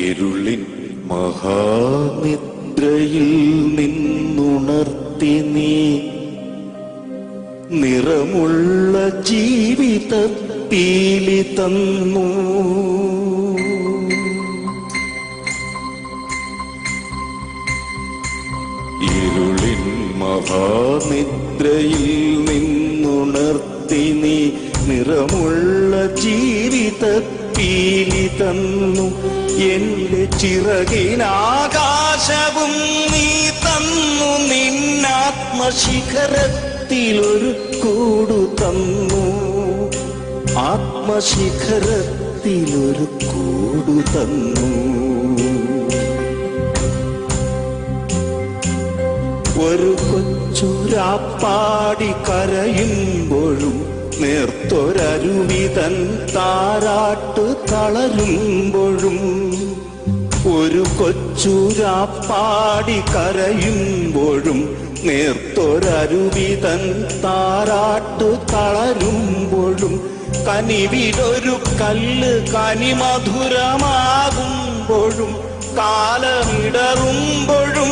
ഇരുളിൻ മഹാനിദ്രയിൽ നിന്നുണർത്തി നീ നിറമുള്ള ജീവിതത്തീലി തന്നു. ഇരുളിൻ മഹാനിദ്രയിൽ നിന്നുണർത്തി നീ നിറമുള്ള ജീവി പീലി തന്നു എന്റെ ചിറകിനാകാശവും നീ തന്നു നിന്നാത്മശിഖരത്തിലൊരു കൂടു തന്നു. ആത്മശിഖരത്തിലൊരു കൂടു തന്നു. ഒരു കൊച്ചുരാപ്പാടി കരയുമ്പോഴും നേർത്തൊരരുവിതൻ താരാട്ട് തളരുമ്പോഴും ഒരു കൊച്ചുരാപ്പാടി കരയുമ്പോഴും നേർത്തൊരരുവിതൻ താരാട്ട് തളരുമ്പോഴും കനിവിടൊരു കല്ല് കനിമധുരമാകുമ്പോഴും കാലമിടറുമ്പോഴും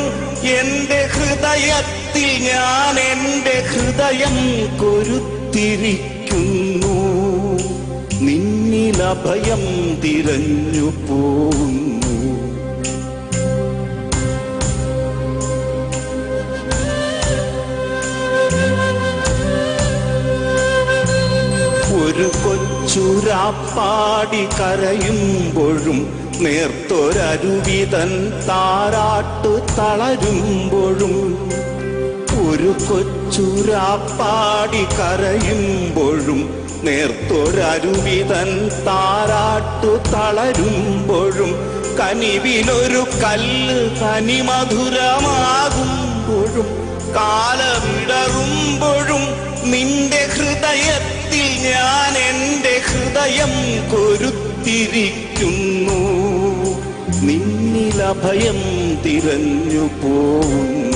എന്റെ ഹൃദയത്തിൽ ഞാൻ എന്റെ ഹൃദയം കൊരുത്തിരിക്കുന്നു നിന്നിലഭയം തിരഞ്ഞു പോകുന്നു ഒരു കൊച്ചുരാപ്പാടി കരയുമ്പോഴും നേർത്തൊരരുവിതൻ താരാട്ടു തളരുമ്പോഴും ഒരു കൊച്ചുരാപ്പാടി കരയുമ്പോഴും നേർത്തൊരരുവിതൻ താരാട്ടു തളരുമ്പോഴും കനിവിലൊരു കല്ല് കനിമധുരമാകുമ്പോഴും കാലമിടറുമ്പോഴും നിന്റെ ഹൃദയത്തിൽ ഞാൻ എന്റെ ഹൃദയം കൊരുത്തിരിക്കുന്നു. നിന്നിലഭയം തിരഞ്ഞു പോകുന്നു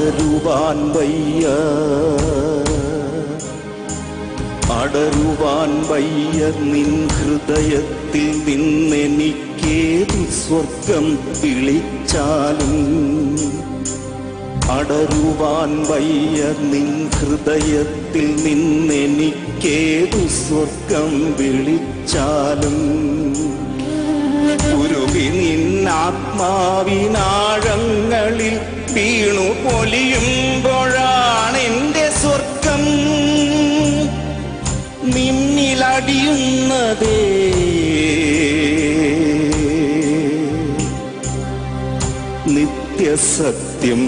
അടരുവാൻ വയ്യ. അടരുവാൻ വയ്യ നിൻ ഹൃദയത്തിൽ നിന്നെനിക്കേതു സ്വർഗം വിളിച്ചാലും. അടരുവാൻ വയ്യ നിൻ ഹൃദയത്തിൽ നിന്നെനിക്കേതു സ്വർഗം വിളിച്ചാലും. ഉരുകി നിന്നാത്മാവിനാഴങ്ങളിൽ വീണു പൊലിയുമ്പോഴാണ് എന്റെ സ്വർഗം. നിന്നിലടിയുന്നതേ നിത്യസത്യം.